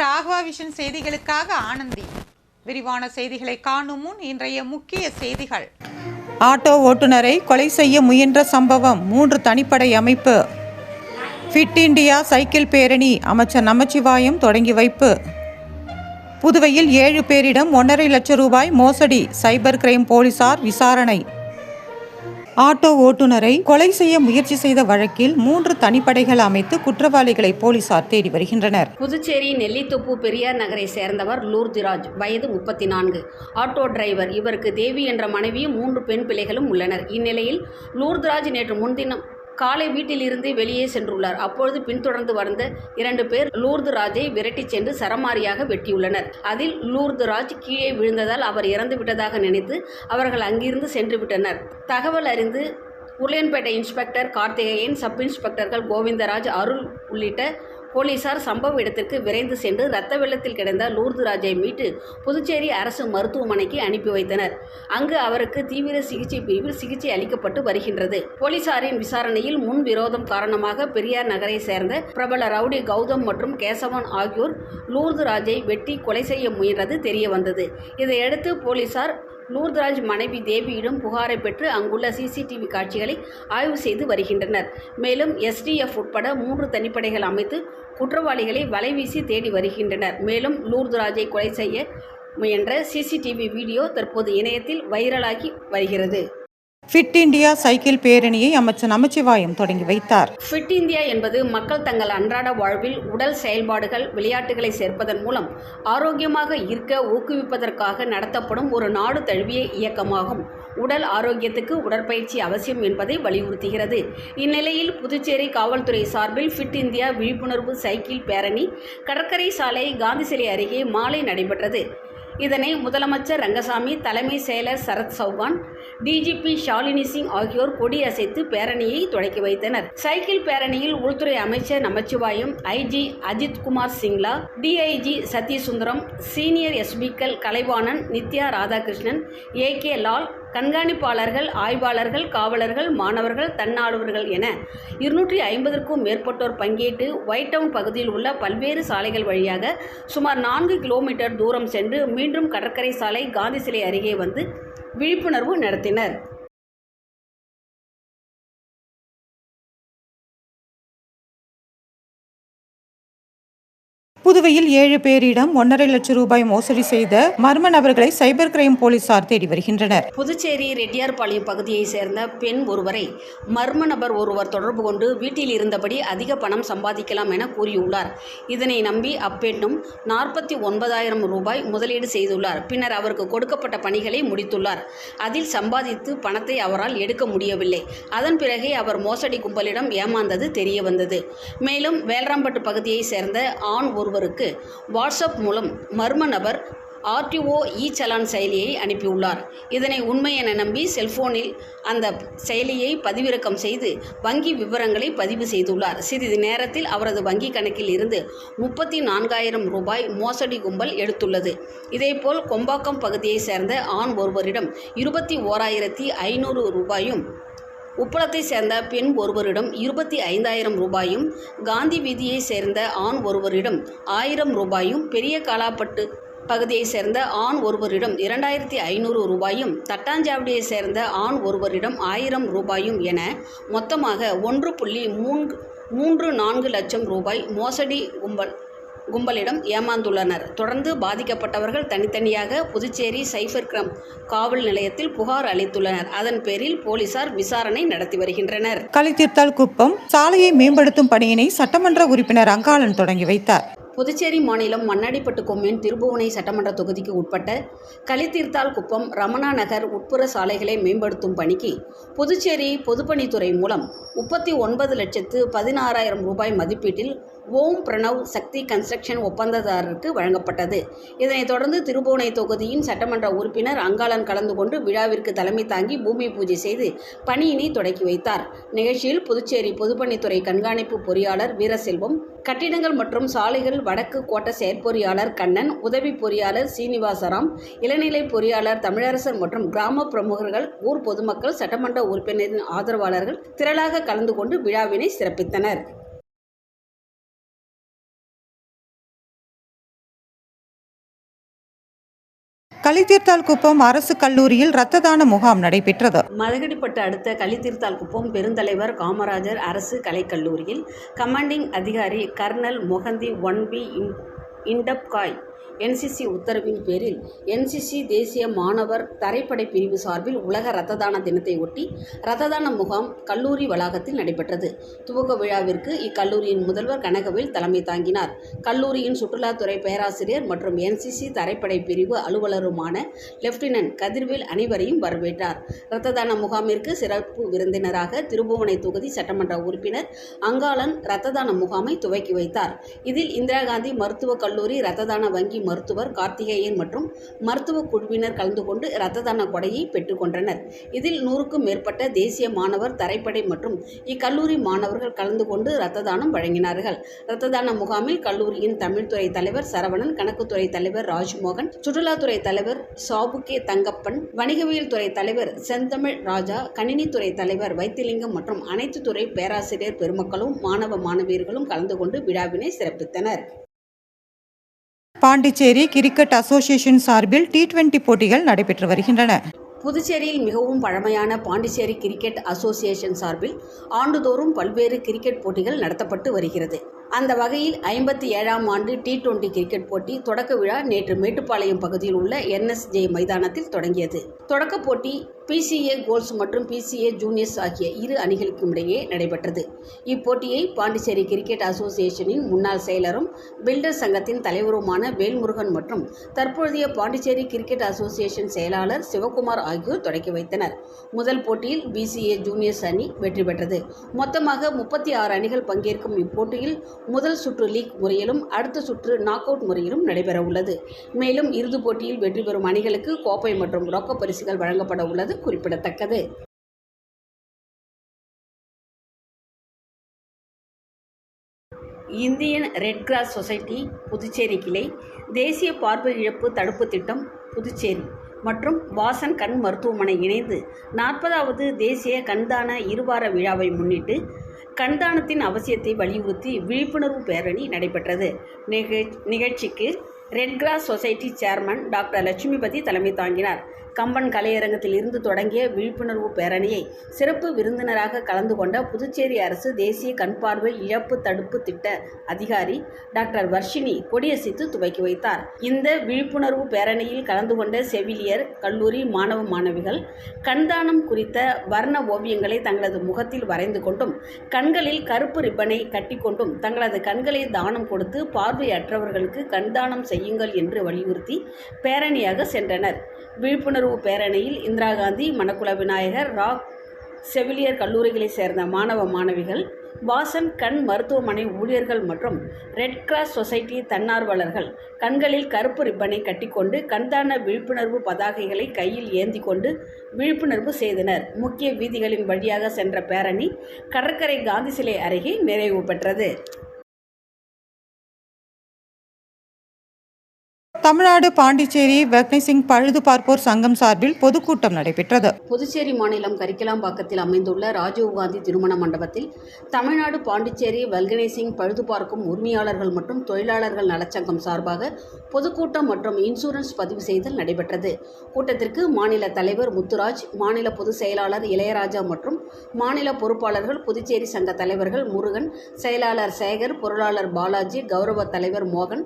Raghava vision செய்திகளுக்காக ஆனந்தி. விரிவான செய்திகளை காணும் முன் இன்றைய முக்கிய செய்திகள். ஆட்டோ ஓட்டுநரை கொலை செய்ய முயன்ற சம்பவம் மூன்று தனிப்படை அமைப்பு. ஃபிட் இண்டியா சைக்கிள் பேரணி அமைச்சர் நமச்சிவாயம் தொடங்கி வைப்பு. புதுவையில் ஏழு பேரிடம் ஒன்றரை லட்சம் ரூபாய் மோசடி சைபர் கிரைம் போலீசார் விசாரணை. ஆட்டோ ஓட்டுநரை கொலை செய்ய முயற்சி செய்த வழக்கில் மூன்று தனிப்படைகள் அமைத்து குற்றவாளிகளை போலீசார் தேடி வருகின்றனர். புதுச்சேரி நெல்லித்தோப்பு பெரியார் நகரை சேர்ந்தவர் லூர்திராஜ் வயது முப்பத்தி நான்கு ஆட்டோ டிரைவர் இவருக்கு தேவி என்ற மனைவியும் மூன்று பெண் பிள்ளைகளும் உள்ளனர். இந்நிலையில் லூர்திராஜ் நேற்று முன்தினம் காலை வீட்டிலிருந்து வெளியே சென்றுள்ளார். அப்பொழுது பின்தொடர்ந்து வந்த இரண்டு பேர் லூர்து ராஜை விரட்டிச் சென்று சரமாரியாக வெட்டியுள்ளனர். அதில் லூர்து ராஜ் கீழே விழுந்ததால் அவர் இறந்து விட்டதாக நினைத்து அவர்கள் அங்கிருந்து சென்று விட்டனர். தகவல் அறிந்து உருளையன்பேட்டை இன்ஸ்பெக்டர் கார்த்திகேயன் சப் இன்ஸ்பெக்டர்கள் கோவிந்தராஜ் அருள் உள்ளிட்ட போலீசார் சம்பவ இடத்திற்கு விரைந்து சென்று ரத்த வெள்ளத்தில் கிடந்த லூர்து ராஜை மீட்டு புதுச்சேரி அரசு மருத்துவமனைக்கு அனுப்பி வைத்தனர். அங்கு அவருக்கு தீவிர சிகிச்சை பிரிவில் சிகிச்சை அளிக்கப்பட்டு வருகின்றது. போலீசாரின் விசாரணையில் முன் விரோதம் காரணமாக பெரியார் நகரை சேர்ந்த பிரபல ரவுடி கௌதம் மற்றும் கேசவன் ஆகியோர் லூர்து ராஜை வெட்டி கொலை செய்ய முயன்றது தெரிய வந்தது இதையடுத்து போலீசார் லூர்தராஜ் மனைவி தேவியிடம் புகாரை பெற்று அங்குள்ள சிசிடிவி காட்சிகளை ஆய்வு செய்து வருகின்றனர். மேலும் எஸ்டிஎஃப் உட்பட மூன்று தனிப்படைகள் அமைத்து குற்றவாளிகளை வலைவீசி தேடி வருகின்றனர். மேலும் லூர்தராஜை கொலை செய்ய முயன்ற சிசிடிவி வீடியோ தற்போது இணையத்தில் வைரலாகி வருகிறது. ஃபிட் இண்டியா சைக்கிள் பேரணியை அமைச்சர் நமச்சிவாயம் தொடங்கி வைத்தார். ஃபிட் இந்தியா என்பது மக்கள் தங்கள் அன்றாட வாழ்வில் உடல் செயல்பாடுகள் விளையாட்டுகளை சேர்ப்பதன் மூலம் ஆரோக்கியமாக இருக்க ஊக்குவிப்பதற்காக நடத்தப்படும் ஒரு நாடு தழுவிய இயக்கமாகும். உடல் ஆரோக்கியத்துக்கு உடற்பயிற்சி அவசியம் என்பதை வலியுறுத்துகிறது. இந்நிலையில் புதுச்சேரி காவல்துறை சார்பில் ஃபிட் இந்தியா விழிப்புணர்வு சைக்கிள் பேரணி கடற்கரை சாலை காந்தி சிலை அருகே மாலை நடைபெற்றது. இதனை முதலமைச்சர் ரங்கசாமி தலைமை செயலர் சரத் சௌகான் டிஜிபி ஷாலினி சிங் ஆகியோர் கொடியசைத்து பேரணியை தொடக்கி வைத்தனர். சைக்கிள் பேரணியில் உள்துறை அமைச்சர் Namachivayam IG Ajith Kumar Singla DIG Sathyasundaram senior எஸ்பிக்கள் Kalaivanan Nithya Radhakrishnan A K Lal கண்காணிப்பாளர்கள் ஆய்வாளர்கள் காவலர்கள் மாணவர்கள் தன்னார்வர்கள் என இருநூற்றி ஐம்பதற்கும் மேற்பட்டோர் பங்கேற்று ஒயிட் டவுன் பகுதியில் உள்ள பல்வேறு சாலைகள் வழியாக சுமார் நான்கு கிலோமீட்டர் தூரம் சென்று மீண்டும் கடற்கரை சாலை காந்தி சிலை அருகே வந்து விழிப்புணர்வு நடத்தினர். புதுவையில் ஏழு பேரிடம் ஒன்றரை லட்சம் ரூபாய் மோசடி செய்த மர்ம நபர்களை சைபர் கிரைம் போலீசார் தேடி வருகின்றனர். புதுச்சேரி ரெட்டியார்பாளையம் பகுதியைச் சேர்ந்த பெண் ஒருவரை மர்ம நபர் ஒருவர் தொடர்பு கொண்டு வீட்டில் இருந்தபடி அதிக பணம் சம்பாதிக்கலாம் என கூறியுள்ளார். இதனை நம்பி அப்பெண்ணும் நாற்பத்தி ஒன்பதாயிரம் ரூபாய் முதலீடு செய்துள்ளார். பின்னர் அவருக்கு கொடுக்கப்பட்ட பணிகளை முடித்துள்ளார். அதில் சம்பாதித்து பணத்தை அவரால் எடுக்க முடியவில்லை. அதன் பிறகே அவர் மோசடி கும்பலிடம் ஏமாந்தது தெரிய வந்தது மேலும் வேல்ராம்பட்டு பகுதியைச் சேர்ந்த ஆண் ஒரு ஒருவருக்கு வாட்ஸ்அப் மூலம் மர்ம நபர் ஆர்டிஓ இ சலான் செயலியை அனுப்பியுள்ளார். இதனை உண்மை என நம்பி செல்போனில் அந்த செயலியை பதிவிறக்கம் செய்து வங்கி விவரங்களை பதிவு செய்துள்ளார். சிறிது நேரத்தில் அவரது வங்கி கணக்கில் இருந்து முப்பத்தி நான்காயிரம் ரூபாய் மோசடி கும்பல் எடுத்துள்ளது. இதேபோல் கொம்பாக்கம் பகுதியைச் சேர்ந்த ஆண் ஒருவரிடம் இருபத்தி ஓராயிரத்தி ஐநூறு ரூபாயும் உப்பளத்தை சேர்ந்த பெண் ஒருவரிடம் இருபத்தி ஐந்தாயிரம் ரூபாயும் காந்தி வீதியை சேர்ந்த ஆண் ஒருவரிடம் ஆயிரம் ரூபாயும் பெரிய காலாப்பட்டு பகுதியை சேர்ந்த ஆண் ஒருவரிடம் இரண்டாயிரத்தி ஐநூறு ரூபாயும் தட்டாஞ்சாவடியை சேர்ந்த ஆண் ஒருவரிடம் ஆயிரம் ரூபாயும் என மொத்தமாக ஒன்று புள்ளி மூன்று மூன்று நான்கு லட்சம் ரூபாய் மோசடி கும்பல் கும்பலிடம் ஏமாந்துள்ளனர். தொடர்ந்து பாதிக்கப்பட்டவர்கள் தனித்தனியாக புதுச்சேரி சைபர் கிரம் காவல் நிலையத்தில் புகார் அளித்துள்ளனர். அதன் பேரில் போலீசார் விசாரணை நடத்தி வருகின்றனர். கலைத்தீர்த்தால் குப்பம் சாலையை மேம்படுத்தும் பணியினை சட்டமன்ற உறுப்பினர் அங்காளன் தொடங்கி வைத்தார். புதுச்சேரி மாநிலம் மண்ணாடிப்பட்டு கொம்யூன் திருபுவனை சட்டமன்ற தொகுதிக்கு உட்பட்ட கலித்தீர்த்தால் குப்பம் ரமணா நகர் உட்புற சாலைகளை மேம்படுத்தும் பணிக்கு புதுச்சேரி பொதுப்பணித்துறை மூலம் முப்பத்தி ஒன்பது லட்சத்து பதினாறாயிரம் ரூபாய் மதிப்பீட்டில் ஓம் பிரணவ் சக்தி கன்ஸ்ட்ரக்ஷன் ஒப்பந்ததாரருக்கு வழங்கப்பட்டது. இதனைத் தொடர்ந்து திருபுவனை தொகுதியின் சட்டமன்ற உறுப்பினர் அங்காளன் கலந்து கொண்டு விழாவிற்கு தலைமை தாங்கி பூமி பூஜை செய்து பணியினை தொடக்கி வைத்தார். நிகழ்ச்சியில் புதுச்சேரி பொதுப்பணித்துறை கண்காணிப்பு பொறியாளர் வீரசெல்வம் கட்டிடங்கள் மற்றும் சாலைகள் வடக்கு கோட்ட செயற்பொறியாளர் கண்ணன் உதவி பொறியாளர் சீனிவாசராம் இளநிலை பொறியாளர் தமிழரசர் மற்றும் கிராம பிரமுகர்கள் ஊர் பொதுமக்கள் சட்டமன்ற உறுப்பினரின் ஆதரவாளர்கள் திரளாக கலந்து கொண்டு விழாவினை சிறப்பித்தனர். கலித்தீர்த்தால் குப்பம் அரசு கல்லூரியில் இரத்த தான முகாம் நடைபெற்றது. மதகடிப்பட்டு அடுத்த கலித்தீர்த்தால் குப்பம் பெருந்தலைவர் காமராஜர் அரசு கலைக்கல்லூரியில் கமாண்டிங் அதிகாரி கர்னல் மொஹந்தி ஒன் பி இண்டப்காய் என்சிசி உத்தரவின் பேரில் என்சிசி தேசிய மாணவர் தரைப்படை பிரிவு சார்பில் உலக ரத்த தான தினத்தை ஒட்டி தான முகாம் கல்லூரி வளாகத்தில் நடைபெற்றது. துவக்க விழாவிற்கு இக்கல்லூரியின் முதல்வர் கனகவேல் தலைமை தாங்கினார். கல்லூரியின் சுற்றுலாத்துறை பேராசிரியர் மற்றும் என்சிசி தரைப்படை பிரிவு அலுவலருமான லெப்டினன்ட் கதிர்வேல் அனைவரையும் வரவேற்றார். இரத்த தான முகாமிற்கு சிறப்பு விருந்தினராக திருபுவனை தொகுதி சட்டமன்ற உறுப்பினர் அங்காளன் இரத்த தான முகாமை துவக்கி வைத்தார். இதில் இந்திரா காந்தி மருத்துவக் கல்லூரி இரத்த தான வங்கி மருத்துவர் கார்த்திகேயன் மற்றும் மருத்துவ குழுவினர் கலந்து கொண்டு இரத்த தான கொடையை பெற்றுக்கொண்டனர். இதில் நூறுக்கும் மேற்பட்ட தேசிய மாணவர் தரைப்படை மற்றும் இக்கல்லூரி மாணவர்கள் கலந்து கொண்டு இரத்த தானம் வழங்கினார்கள். இரத்த தான முகாமில் கல்லூரியின் தமிழ்துறை தலைவர் சரவணன் கணக்குத்துறை தலைவர் ராஜ்மோகன் சுற்றுலாத்துறை தலைவர் சாபுகே தங்கப்பன் வணிகவியல் துறை தலைவர் செந்தமிழ் ராஜா கணினித்துறை தலைவர் வைத்திலிங்கம் மற்றும் அனைத்து துறை பேராசிரியர் பெருமக்களும் மாணவ மாணவியர்களும் கலந்து கொண்டு விழாவினை சிறப்பித்தனர். பாண்டிச்சேரி கிரிக்கெட் அசோசியேஷன் சார்பில் டி டுவெண்டி போட்டிகள் நடைபெற்று வருகின்றன. புதுச்சேரியில் மிகவும் பழமையான பாண்டிச்சேரி கிரிக்கெட் அசோசியேஷன் சார்பில் ஆண்டுதோறும் பல்வேறு கிரிக்கெட் போட்டிகள் நடத்தப்பட்டு வருகிறது. அந்த வகையில் ஐம்பத்தி ஏழாம் ஆண்டு டி டுவெண்டி கிரிக்கெட் போட்டி தொடக்க விழா நேற்று மேட்டுப்பாளையம் பகுதியில் உள்ள என்எஸ்ஜே மைதானத்தில் தொடங்கியது. தொடக்கப் போட்டி பிசிஏ கோல்ஸ் மற்றும் பிசிஏ ஜூனியர்ஸ் ஆகிய இரு அணிகளுக்கும் இடையே நடைபெற்றது. இப்போட்டியை பாண்டிச்சேரி கிரிக்கெட் அசோசியேஷனின் முன்னாள் செயலரும் பில்டர் சங்கத்தின் தலைவருமான வேல்முருகன் மற்றும் தற்போதைய பாண்டிச்சேரி கிரிக்கெட் அசோசியேஷன் செயலாளர் சிவகுமார் ஆகியோர் தொடக்கி வைத்தனர். முதல் போட்டியில் பிசிஏ ஜூனியர்ஸ் அணி வெற்றி பெற்றது. மொத்தமாக முப்பத்தி ஆறு அணிகள் பங்கேற்கும் இப்போட்டியில் முதல் சுற்று லீக் முறையிலும் அடுத்த சுற்று நாக் அவுட் முறையிலும் நடைபெற உள்ளது மேலும் இறுதிப் போட்டியில் வெற்றி பெறும் அணிகளுக்கு கோப்பை மற்றும் ரொக்க பரிசுகள் வழங்கப்பட உள்ளது குறிப்பிடத்தக்கது. Indian Red Cross society Puducherry கிளை தேசிய பார்வை இழப்பு தடுப்பு திட்டம் புதுச்சேரி மற்றும் வாசன் கண் மருத்துவமனை இணைந்து நாற்பதாவது தேசிய கண்தான இருவார விழாவை முன்னிட்டு கண்தானத்தின் அவசியத்தை வலியுறுத்தி விழிப்புணர்வு பேரணி நடைபெற்றது. நிகழ்ச்சிக்கு Red Cross society chairman doctor Lakshmipathi தலைமை தாங்கினார். கம்பன் கலையரங்கத்தில் இருந்து தொடங்கிய விழிப்புணர்வு பேரணியை சிறப்பு விருந்தினராக கலந்து கொண்ட புதுச்சேரி அரசு தேசிய கண்பார்வை இழப்பு தடுப்பு திட்ட அதிகாரி டாக்டர் வர்ஷினி கொடியசைத்து துவக்கி வைத்தார். இந்த விழிப்புணர்வு பேரணியில் கலந்து கொண்ட செவிலியர் கல்லூரி மாணவ மாணவிகள் கண்தானம் குறித்த வர்ண ஓவியங்களை தங்களது முகத்தில் வரைந்து கொண்டும் கண்களில் கருப்பு ரிப்பனை கட்டிக்கொண்டும் தங்களது கண்களை தானம் கொடுத்து பார்வையற்றவர்களுக்கு கண்தானம் செய்யுங்கள் என்று வலியுறுத்தி பேரணியாக சென்றனர். விழிப்புணர்வு பேரணியில் இந்திரா காந்தி மணக்குள விநாயகர் ராக் செவிலியர் கல்லூரிகளைச் சேர்ந்த மாணவ மாணவிகள் வாசன் கண் மருத்துவமனை ஊழியர்கள் மற்றும் ரெட் கிராஸ் சொசைட்டி தன்னார்வலர்கள் கண்களில் கருப்பு ரிப்பனை கட்டிக்கொண்டு கண்தான விழிப்புணர்வு பதாகைகளை கையில் ஏந்தி கொண்டு விழிப்புணர்வு செய்தனர். முக்கிய வீதிகளின் வழியாக சென்ற பேரணி கடற்கரை காந்தி சிலை அருகே நிறைவு பெற்றது. தமிழ்நாடு பாண்டிச்சேரி வெக்னிசிங் பழுது பார்ப்போர் சங்கம் சார்பில் பொதுக்கூட்டம் நடைபெற்றது. புதுச்சேரி மாநிலம் கரிக்கலாம்பாக்கத்தில் அமைந்துள்ள ராஜீவ்காந்தி திருமண மண்டபத்தில் தமிழ்நாடு பாண்டிச்சேரி வல்கனைசிங் பழுது பார்க்கும் உரிமையாளர்கள் மற்றும் தொழிலாளர்கள் நலச்சங்கம் சார்பாக பொதுக்கூட்டம் மற்றும் இன்சூரன்ஸ் பதிவு செய்தல் நடைபெற்றது. கூட்டத்திற்கு மாநில தலைவர் முத்துராஜ் மாநில பொதுச் செயலாளர் இளையராஜா மற்றும் மாநில பொறுப்பாளர்கள் புதுச்சேரி சங்க தலைவர்கள் முருகன் செயலாளர் சேகர் பொருளாளர் பாலாஜி கௌரவ தலைவர் மோகன்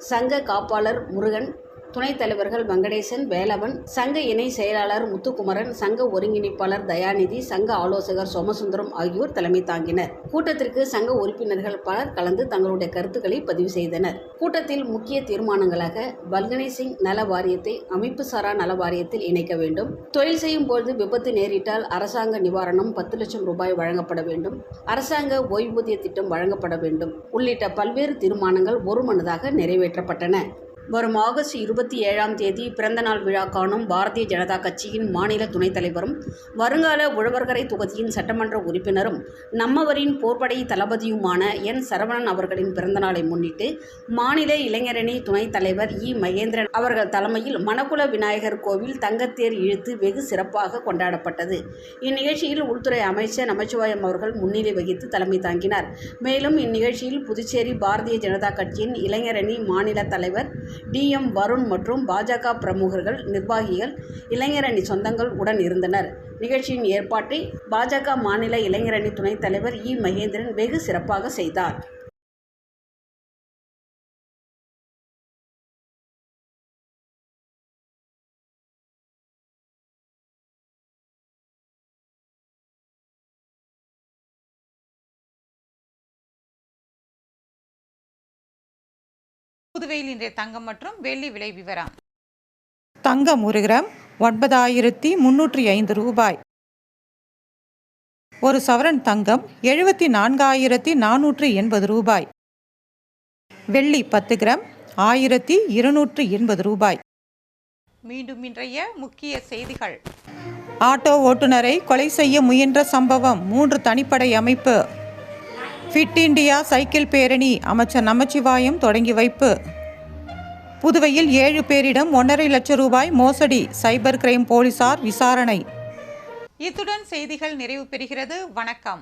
சங்க காப்பாளர் முருகன் துணைத் தலைவர்கள் வெங்கடேசன் வேலவன் சங்க இணை செயலாளர் முத்துக்குமரன் சங்க ஒருங்கிணைப்பாளர் தயாநிதி சங்க ஆலோசகர் சோமசுந்தரம் ஆகியோர் தலைமை தாங்கினர். கூட்டத்திற்கு சங்க உறுப்பினர்கள் பலர் கலந்து தங்களுடைய கருத்துக்களை பதிவு செய்தனர். கூட்டத்தில் முக்கிய தீர்மானங்களாக பல்கனைசிங் நல வாரியத்தை அமைப்பு சாரா நல வாரியத்தில் இணைக்க வேண்டும். தொழில் செய்யும் போது விபத்து நேரிட்டால் அரசாங்க நிவாரணம் பத்து லட்சம் ரூபாய் வழங்கப்பட வேண்டும். அரசாங்க ஓய்வூதிய திட்டம் வழங்கப்பட வேண்டும். உள்ளிட்ட பல்வேறு தீர்மானங்கள் ஒருமனதாக நிறைவேற்றப்பட்டன. வரும் ஆகஸ்ட் இருபத்தி ஏழாம் தேதி பிறந்தநாள் விழா காணும் பாரதிய ஜனதா கட்சியின் மாநில துணைத் தலைவரும் வருங்கால உழவர்கரை தொகுதியின் சட்டமன்ற உறுப்பினரும் நம்மவரின் போர்ப்படை தளபதியுமான என் சரவணன் அவர்களின் பிறந்தநாளை முன்னிட்டு மாநில இளைஞரணி துணைத் தலைவர் இ. மகேந்திரன் அவர்கள் தலைமையில் மணக்குள விநாயகர் கோவில் தங்கத்தேர் இழுத்து வெகு சிறப்பாக கொண்டாடப்பட்டது. இந்நிகழ்ச்சியில் உள்துறை அமைச்சர் நமச்சிவாயம் அவர்கள் முன்னிலை வகித்து தலைமை தாங்கினார். மேலும் இந்நிகழ்ச்சியில் புதுச்சேரி பாரதிய ஜனதா கட்சியின் இளைஞரணி மாநில தலைவர் டிஎம் வருண் மற்றும் பாஜக பிரமுகர்கள் நிர்வாகிகள் இளைஞரணி சொந்தங்கள் உடன் இருந்தனர். நிகழ்ச்சியின் ஏற்பாட்டை பாஜக மாநில இளைஞரணி துணைத் தலைவர் இ. மகேந்திரன் வெகு சிறப்பாக செய்தார். புதுவையில் இன்றைய தங்கம் மற்றும் வெள்ளி விலை விவரம். தங்கம் ஒரு கிராம் ஒன்பதாயிரத்தி முன்னூற்றி ஐந்து ரூபாய். ஒரு சவரன் தங்கம் எழுபத்தி நான்காயிரத்தி நானூற்றி எண்பது ரூபாய். வெள்ளி பத்து கிராம் ஆயிரத்தி இருநூற்றி எண்பது ரூபாய். மீண்டும் இன்றைய முக்கிய செய்திகள். ஆட்டோ ஓட்டுநரை கொலை செய்ய முயன்ற சம்பவம் மூன்று தனிப்படை அமைப்பு. ஃபிட் இண்டியா சைக்கிள் பேரணி அமைச்சர் நமச்சிவாயம் தொடங்கி வைப்பு. புதுவையில் ஏழு பேரிடம் ஒன்றரை லட்சம் ரூபாய் மோசடி சைபர் கிரைம் போலீசார் விசாரணை. இத்துடன் செய்திகள் நிறைவு பெறுகிறது. வணக்கம்.